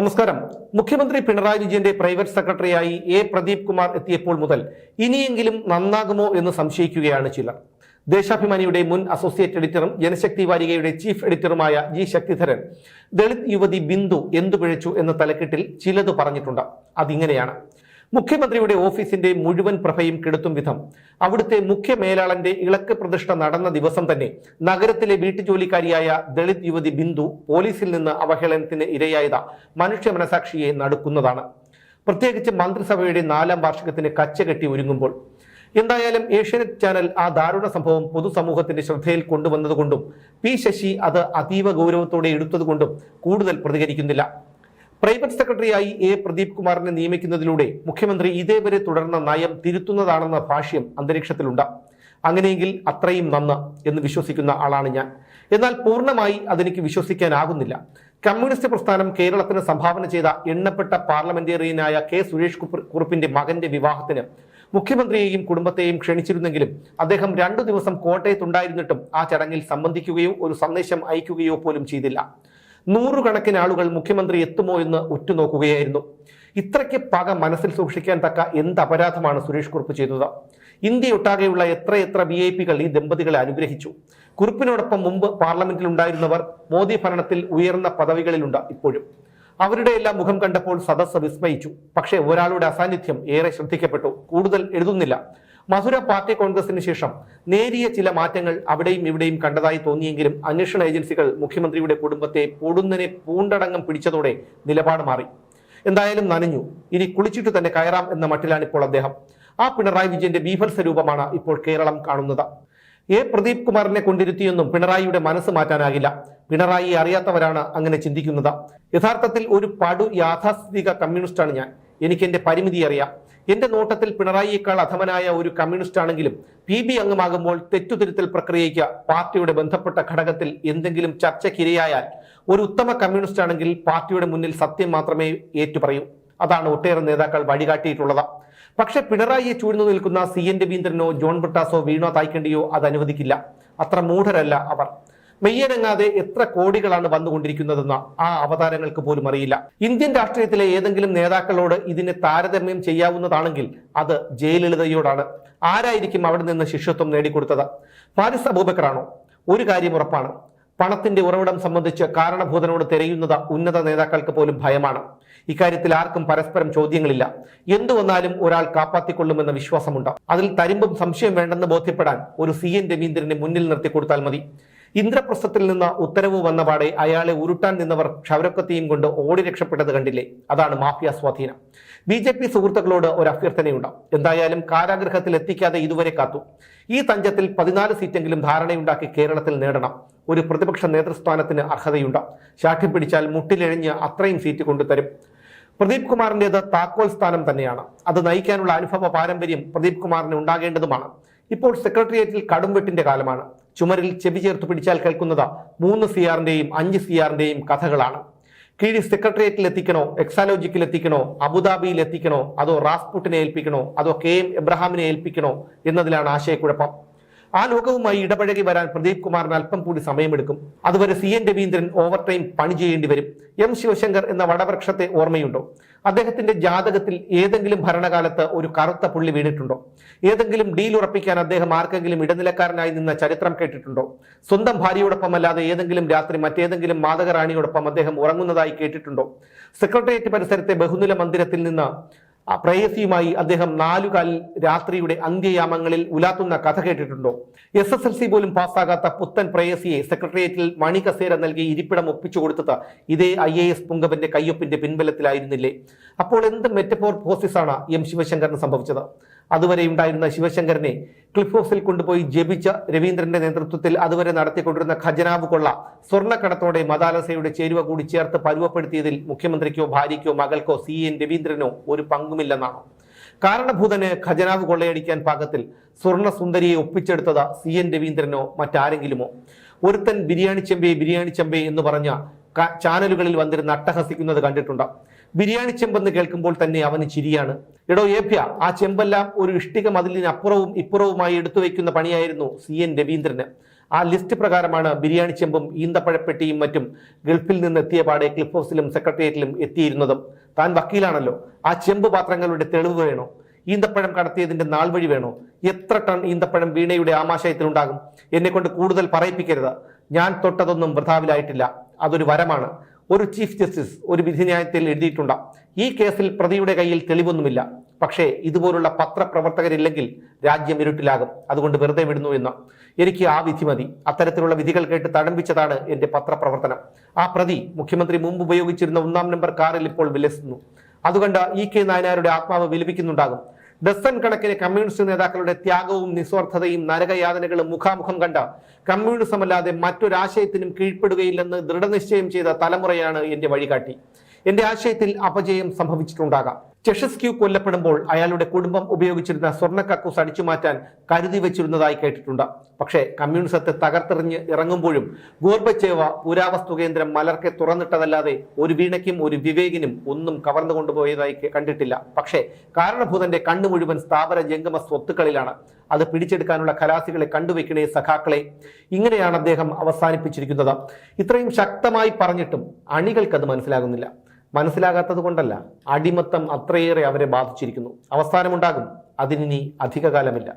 നമസ്കാരം. മുഖ്യമന്ത്രി പിണറായി വിജയന്റെ പ്രൈവറ്റ് സെക്രട്ടറിയായി എ പ്രദീപ് കുമാർ എത്തിയപ്പോൾ മുതൽ ഇനിയെങ്കിലും നന്നാകുമോ എന്ന് സംശയിക്കുകയാണ് ചിലർ. ദേശാഭിമാനിയുടെ മുൻ അസോസിയേറ്റ് എഡിറ്ററും ജനശക്തി വാരികയുടെ ചീഫ് എഡിറ്ററുമായ ജി ശക്തിധരൻ ദളിത് യുവതി ബിന്ദു എന്തു പിഴച്ചു എന്ന തലക്കെട്ടിൽ ചിലത് പറഞ്ഞിട്ടുണ്ട്. അതിങ്ങനെയാണ്. മുഖ്യമന്ത്രിയുടെ ഓഫീസിന്റെ മുഴുവൻ പ്രഭയും കെടുത്തും വിധം. അവിടുത്തെ മുഖ്യ മേലാളന്റെ ഇളക്ക് പ്രതിഷ്ഠ നടന്ന ദിവസം തന്നെ നഗരത്തിലെ വീട്ടുജോലിക്കാരിയായ ദളിത് യുവതി ബിന്ദു പോലീസിൽ നിന്ന് അവഹേളനത്തിന് ഇരയായത മനുഷ്യ മനസാക്ഷിയെ നടുക്കുന്നതാണ്. പ്രത്യേകിച്ച് മന്ത്രിസഭയുടെ നാലാം വാർഷികത്തിന് കച്ചകെട്ടി ഒരുങ്ങുമ്പോൾ. എന്തായാലും ഏഷ്യാനെറ്റ് ചാനൽ ആ ദാരുണ സംഭവം പൊതുസമൂഹത്തിന്റെ ശ്രദ്ധയിൽ കൊണ്ടുവന്നതുകൊണ്ടും പി ശശി അത് അതീവ ഗൗരവത്തോടെ എടുത്തതുകൊണ്ടും കൂടുതൽ പ്രതികരിക്കുന്നില്ല. പ്രൈവറ്റ് സെക്രട്ടറിയായി എ പ്രദീപ് കുമാറിനെ നിയമിക്കുന്നതിലൂടെ മുഖ്യമന്ത്രി ഇതേവരെ തുടർന്ന നയം തിരുത്തുന്നതാണെന്ന ഭാഷ്യം അന്തരീക്ഷത്തിലുണ്ട്. അങ്ങനെയെങ്കിൽ അത്രയും നന്ന് എന്ന് വിശ്വസിക്കുന്ന ആളാണ് ഞാൻ. എന്നാൽ പൂർണമായി അതെനിക്ക് വിശ്വസിക്കാനാകുന്നില്ല. കമ്മ്യൂണിസ്റ്റ് പ്രസ്ഥാനം കേരളത്തിന് സംഭാവന ചെയ്ത എണ്ണപ്പെട്ട പാർലമെന്റേറിയനായ കെ സുരേഷ് കുറുപ്പിന്റെ മകന്റെ വിവാഹത്തിന് മുഖ്യമന്ത്രിയെയും കുടുംബത്തെയും ക്ഷണിച്ചിരുന്നെങ്കിലും അദ്ദേഹം രണ്ടു ദിവസം കോട്ടയത്തുണ്ടായിരുന്നിട്ടും ആ ചടങ്ങിൽ സംബന്ധിക്കുകയോ ഒരു സന്ദേശം അയക്കുകയോ പോലും ചെയ്തില്ല. നൂറുകണക്കിന് ആളുകൾ മുഖ്യമന്ത്രി എത്തുമോ എന്ന് ഉറ്റുനോക്കുകയായിരുന്നു. ഇത്രയ്ക്ക് പക മനസ്സിൽ സൂക്ഷിക്കാൻ തക്ക എന്ത് അപരാധമാണ് സുരേഷ് കുറുപ്പ് ചെയ്തത്? ഇന്ത്യയൊട്ടാകെയുള്ള എത്രയെത്ര വി ഐ പികൾ ഈ ദമ്പതികളെ അനുഗ്രഹിച്ചു? കുറുപ്പിനോടൊപ്പം മുമ്പ് പാർലമെന്റിൽ ഉണ്ടായിരുന്നവർ മോദി ഭരണത്തിൽ ഉയർന്ന പദവികളിലുണ്ട് ഇപ്പോഴും. അവരുടെ എല്ലാം മുഖം കണ്ടപ്പോൾ സദസ്സ് വിസ്മയിച്ചു. പക്ഷേ ഒരാളുടെ അസാന്നിധ്യം ഏറെ ശ്രദ്ധിക്കപ്പെട്ടു. കൂടുതൽ എഴുതുന്നില്ല. മധുര പാർട്ടി കോൺഗ്രസിന് ശേഷം നേരിയ ചില മാറ്റങ്ങൾ അവിടെയും ഇവിടെയും കണ്ടതായി തോന്നിയെങ്കിലും അന്വേഷണ ഏജൻസികൾ മുഖ്യമന്ത്രിയുടെ കുടുംബത്തെ പൊടുന്നനെ പൂണ്ടടങ്കം പിടിച്ചതോടെ നിലപാട് മാറി. എന്തായാലും നനഞ്ഞു. ഇനി കുളിച്ചിട്ട് തന്നെ കയറാം എന്ന മട്ടിലാണ് ഇപ്പോൾ അദ്ദേഹം. ആ പിണറായി വിജയന്റെ ബീഭത്സ രൂപമാണ് ഇപ്പോൾ കേരളം കാണുന്നത്. എ പ്രദീപ് കുമാറിനെ കൊണ്ടിരുത്തിയൊന്നും പിണറായിയുടെ മനസ്സ് മാറ്റാനാകില്ല. പിണറായി അറിയാത്തവരാണ് അങ്ങനെ ചിന്തിക്കുന്നത്. യഥാർത്ഥത്തിൽ ഒരു പടു യാഥാസ്ഥിതിക കമ്മ്യൂണിസ്റ്റാണ് ഞാൻ. എനിക്ക് എന്റെ പരിമിതി അറിയാം. എന്റെ നോട്ടത്തിൽ പിണറായിയേക്കാൾ അധമനായ ഒരു കമ്മ്യൂണിസ്റ്റ് ആണെങ്കിലും പി ബി അംഗമാകുമ്പോൾ തെറ്റുതിരുത്തൽ പ്രക്രിയയ്ക്ക് പാർട്ടിയുടെ ബന്ധപ്പെട്ട ഘടകത്തിൽ എന്തെങ്കിലും ചർച്ചയ്ക്കിരയായാൽ ഒരു ഉത്തമ കമ്മ്യൂണിസ്റ്റ് ആണെങ്കിൽ പാർട്ടിയുടെ മുന്നിൽ സത്യം മാത്രമേ ഏറ്റുപറയൂ. അതാണ് ഒട്ടേറെ നേതാക്കൾ വഴികാട്ടിയിട്ടുള്ളത്. പക്ഷേ പിണറായിയെ ചൂഴ്ന്നു നിൽക്കുന്ന സി എൻ രവീന്ദ്രനോ ജോൺ ബ്രിട്ടാസോ വീണോ തായ്ക്കണ്ടിയോ അത് അനുവദിക്കില്ല അത്ര മൂഢരല്ല അവർ. മെയ്യനങ്ങാതെ എത്ര കോടികളാണ് വന്നുകൊണ്ടിരിക്കുന്നതെന്ന് ആ അവതാരങ്ങൾക്ക് പോലും അറിയില്ല. ഇന്ത്യൻ രാഷ്ട്രീയത്തിലെ ഏതെങ്കിലും നേതാക്കളോട് ഇതിനെ താരതമ്യം ചെയ്യാവുന്നതാണെങ്കിൽ അത് ജയലളിതയോടാണ്. ആരായിരിക്കും അവിടെ നിന്ന് ശിഷ്യത്വം നേടിക്കൊടുത്തത്? ഫാരിസ് അബൂബക്കറാണോ? ഒരു കാര്യം ഉറപ്പാണ്. പണത്തിന്റെ ഉറവിടം സംബന്ധിച്ച് കാരണഭൂതനോട് തിരയുന്നത് ഉന്നത നേതാക്കൾക്ക് പോലും ഭയമാണ്. ഇക്കാര്യത്തിൽ ആർക്കും പരസ്പരം ചോദ്യങ്ങളില്ല. എന്തു വന്നാലും ഒരാൾ കാപ്പാത്തിക്കൊള്ളുമെന്ന വിശ്വാസമുണ്ട്. അതിൽ തരിമ്പും സംശയം വേണ്ടെന്ന് ബോധ്യപ്പെടാൻ ഒരു സി എൻ രവീന്ദ്രനെ മുന്നിൽ നിർത്തി കൊടുത്താൽ മതി. ഇന്ദ്രപ്രസ്ഥത്തിൽ നിന്ന് ഉത്തരവ് വന്നപാടെ അയാളെ ഉരുട്ടാൻ നിന്നവർ ക്ഷൗരക്കത്തെയും കൊണ്ട് ഓടി രക്ഷപ്പെട്ടത് കണ്ടില്ലേ? അതാണ് മാഫിയ സ്വാധീനം. ബി ജെ പി സുഹൃത്തുക്കളോട് ഒരു അഭ്യർത്ഥനയുണ്ടാവും എന്തായാലും കാരാഗ്രഹത്തിൽ എത്തിക്കാതെ ഇതുവരെ കാത്തു. ഈ തഞ്ചത്തിൽ പതിനാല് സീറ്റെങ്കിലും ധാരണയുണ്ടാക്കി കേരളത്തിൽ നേടണം. ഒരു പ്രതിപക്ഷ നേതൃസ്ഥാനത്തിന് അർഹതയുണ്ട്. ശാഠ്യം പിടിച്ചാൽ മുട്ടിലെഴിഞ്ഞ് അത്രയും സീറ്റ് കൊണ്ടുതരും പ്രദീപ് കുമാറിന്റെത് താക്കോൽ സ്ഥാനം തന്നെയാണ്. അത് നയിക്കാനുള്ള അനുഭവ പാരമ്പര്യം പ്രദീപ് കുമാറിന് ഉണ്ടാകേണ്ടതുമാണ്. ഇപ്പോൾ സെക്രട്ടേറിയറ്റിൽ കടുംവെട്ടിന്റെ കാലമാണ്. ചുമരിൽ ചെവി ചേർത്ത് പിടിച്ചാൽ കേൾക്കുന്നത് മൂന്ന് സി ആറിന്റെയും അഞ്ച് സി ആറിന്റെയും കഥകളാണ്. കീഴി സെക്രട്ടേറിയറ്റിൽ എത്തിക്കണോ എക്സാലോജിക്കിൽ എത്തിക്കണോ അബുദാബിയിൽ എത്തിക്കണോ അതോ റാസ്പുട്ടിനെ ഏൽപ്പിക്കണോ അതോ കെ എം എബ്രഹാമിനെ ഏൽപ്പിക്കണോ എന്നതിലാണ് ആശയക്കുഴപ്പം. ആ ലോകവുമായി ഇടപഴകി വരാൻ പ്രദീപ് കുമാറിന് അല്പം കൂടി സമയമെടുക്കും. അതുവരെ C N Raveendran overtime പണി ചെയ്യേണ്ടി വരും. എം ശിവശങ്കർ എന്ന വടവൃക്ഷത്തെ ഓർമ്മയുണ്ടോ? അദ്ദേഹത്തിന്റെ ജാതകത്തിൽ ഏതെങ്കിലും ഭരണകാലത്ത് ഒരു കറുത്ത പുള്ളി വീണിട്ടുണ്ടോ? ഏതെങ്കിലും ഡീൽ ഉറപ്പിക്കാൻ അദ്ദേഹം ആർക്കെങ്കിലും ഇടനിലക്കാരനായി നിന്ന ചരിത്രം കേട്ടിട്ടുണ്ടോ? സ്വന്തം ഭാര്യയോടൊപ്പം അല്ലാതെ ഏതെങ്കിലും രാത്രി മറ്റേതെങ്കിലും മാതകറാണിയോടൊപ്പം അദ്ദേഹം ഉറങ്ങുന്നതായി കേട്ടിട്ടുണ്ടോ? സെക്രട്ടേറിയറ്റ് പരിസരത്തെ ബഹുനില മന്ദിരത്തിൽ നിന്ന് പ്രേയസിയുമായി അദ്ദേഹം നാലുകാൽ രാത്രിയുടെ അന്ത്യയാമങ്ങളിൽ ഉലാത്തുന്ന കഥ കേട്ടിട്ടുണ്ടോ? എസ് എസ് എൽ സി പോലും പാസ്സാകാത്ത പുത്തൻ പ്രേയസിയെ സെക്രട്ടേറിയറ്റിൽ മണി കസേര നൽകി ഇരിപ്പിടം ഒപ്പിച്ചു കൊടുത്തത് ഇതേ ഐ എ എസ് പുങ്കവന്റെ കയ്യൊപ്പിന്റെ പിൻബലത്തിലായിരുന്നില്ലേ? അപ്പോൾ എന്ത് മെറ്റഫോർ ഫോസിസാണ് എം ശിവശങ്കറിന് സംഭവിച്ചത്? അതുവരെ ഉണ്ടായിരുന്ന ശിവശങ്കരനെ ക്ലിഫ് ഹൗസിൽ കൊണ്ടുപോയി ജപിച്ച രവീന്ദ്രന്റെ നേതൃത്വത്തിൽ അതുവരെ നടത്തിക്കൊണ്ടിരുന്ന ഖജനാവ് കൊള്ള സ്വർണക്കടത്തോടെ മതാലസയുടെ ചേരുവ കൂടി ചേർത്ത് പരുവപ്പെടുത്തിയതിൽ മുഖ്യമന്ത്രിക്കോ ഭാര്യയ്ക്കോ മകൾക്കോ സി എൻ രവീന്ദ്രനോ ഒരു പങ്കുമില്ലെന്നാണ്. കാരണഭൂതന് ഖജനാവ് കൊള്ളയടിക്കാൻ പാകത്തിൽ സ്വർണ സുന്ദരിയെ ഒപ്പിച്ചെടുത്തത് സി എൻ രവീന്ദ്രനോ മറ്റാരെങ്കിലുമോ? ഒരുത്തൻ ബിരിയാണി ചെമ്പേ ബിരിയാണി ചെമ്പേ എന്ന് പറഞ്ഞ ചാനലുകളിൽ വന്നിരുന്ന് അട്ടഹസിക്കുന്നത് കണ്ടിട്ടുണ്ട്? ബിരിയാണി ചെമ്പെന്ന് കേൾക്കുമ്പോൾ തന്നെ അവന് ചിരിയാണ്. എടോ ഏഭ്യ ആ ചെമ്പെല്ലാം ഒരു ഇഷ്ടിക മതിലിന് അപ്പുറവും ഇപ്പുറവുമായി എടുത്തു വയ്ക്കുന്ന പണിയായിരുന്നു സി എൻ രവീന്ദ്രന്. ആ ലിസ്റ്റ് പ്രകാരമാണ് ബിരിയാണി ചെമ്പും ഈന്തപ്പഴപ്പെട്ടിയും മറ്റും ഗൾഫിൽ നിന്ന് എത്തിയ പാടെ ക്ലിഫ് ഹൗസിലും സെക്രട്ടേറിയറ്റിലും എത്തിയിരുന്നതും. താൻ വക്കീലാണല്ലോ. ആ ചെമ്പ് പാത്രങ്ങളുടെ തെളിവ് വേണോ? ഈന്തപ്പഴം കടത്തിയതിന്റെ നാൾ വഴി വേണോ? എത്ര ടൺ ഈന്തപ്പഴം വീണയുടെ ആമാശയത്തിലുണ്ടാകും? എന്നെ കൊണ്ട് കൂടുതൽ പറയിപ്പിക്കരുത്. ഞാൻ തൊട്ടതൊന്നും വൃഥാവിലായിട്ടില്ല. അതൊരു വരമാണ്. ഒരു ചീഫ് ജസ്റ്റിസ് ഒരു വിധിന്യായത്തിൽ എഴുതിയിട്ടുണ്ട്. ഈ കേസിൽ പ്രതിയുടെ കയ്യിൽ തെളിവൊന്നുമില്ല. പക്ഷേ ഇതുപോലുള്ള പത്രപ്രവർത്തകരില്ലെങ്കിൽ രാജ്യം ഇരുട്ടിലാകും. അതുകൊണ്ട് വെറുതെ വിടുന്നു എന്ന്. എനിക്ക് ആ വിധി മതി. അത്തരത്തിലുള്ള വിധികൾ കേട്ട് തഴമ്പിച്ചതാണ് എന്റെ പത്രപ്രവർത്തനം. ആ പ്രതി മുഖ്യമന്ത്രി മുമ്പ് ഉപയോഗിച്ചിരുന്ന ഒന്നാം നമ്പർ കാറിൽ ഇപ്പോൾ വിലസുന്നു. അതുകൊണ്ട് ഇ കെ നായനാരുടെ ആത്മാവ് വിലപിക്കുന്നുണ്ടാകും. ഡസൻ കണക്കിന് കമ്മ്യൂണിസ്റ്റ് നേതാക്കളുടെ ത്യാഗവും നിസ്വാർത്ഥതയും നരകയാതനകളും മുഖാമുഖം കണ്ട കമ്മ്യൂണിസമല്ലാതെ മറ്റൊരാശയത്തിനും കീഴ്പ്പെടുകയില്ലെന്ന് ദൃഢനിശ്ചയം ചെയ്ത തലമുറയാണ് എന്റെ വഴികാട്ടി. എന്റെ ആശയത്തിൽ അപജയം സംഭവിച്ചിട്ടുണ്ടാകാം. ചെഷസ്ക്യൂ കൊല്ലപ്പെടുമ്പോൾ അയാളുടെ കുടുംബം ഉപയോഗിച്ചിരുന്ന സ്വർണ കക്കൂസ് അടിച്ചു മാറ്റാൻ കരുതി വെച്ചിരുന്നതായി കേട്ടിട്ടുണ്ട്. പക്ഷേ കമ്മ്യൂണിസത്തെ തകർത്തെറിഞ്ഞ് ഇറങ്ങുമ്പോഴും ഗോർബച്ചേവ പുരാവസ്തു കേന്ദ്രം മലർക്കെ തുറന്നിട്ടതല്ലാതെ ഒരു വീണയ്ക്കും ഒരു വിവേകിനും ഒന്നും കവർന്നു കൊണ്ടുപോയതായി കണ്ടിട്ടില്ല. പക്ഷേ കാരണഭൂതന്റെ കണ്ണു മുഴുവൻ സ്ഥാപന ജംഗമ സ്വത്തുക്കളിലാണ്. അത് പിടിച്ചെടുക്കാനുള്ള കലാസികളെ കണ്ടുവെക്കണേ സഖാക്കളെ. ഇങ്ങനെയാണ് അദ്ദേഹം അവസാനിപ്പിച്ചിരിക്കുന്നത്. ഇത്രയും ശക്തമായി പറഞ്ഞിട്ടും അണികൾക്കത് മനസ്സിലാകുന്നില്ല. മനസ്സിലാകാത്തത് കൊണ്ടല്ല. അടിമത്തം അത്രയേറെ അവരെ ബാധിച്ചിരിക്കുന്നു. അവസാനമുണ്ടാകും. അതിനി അധികകാലമില്ല.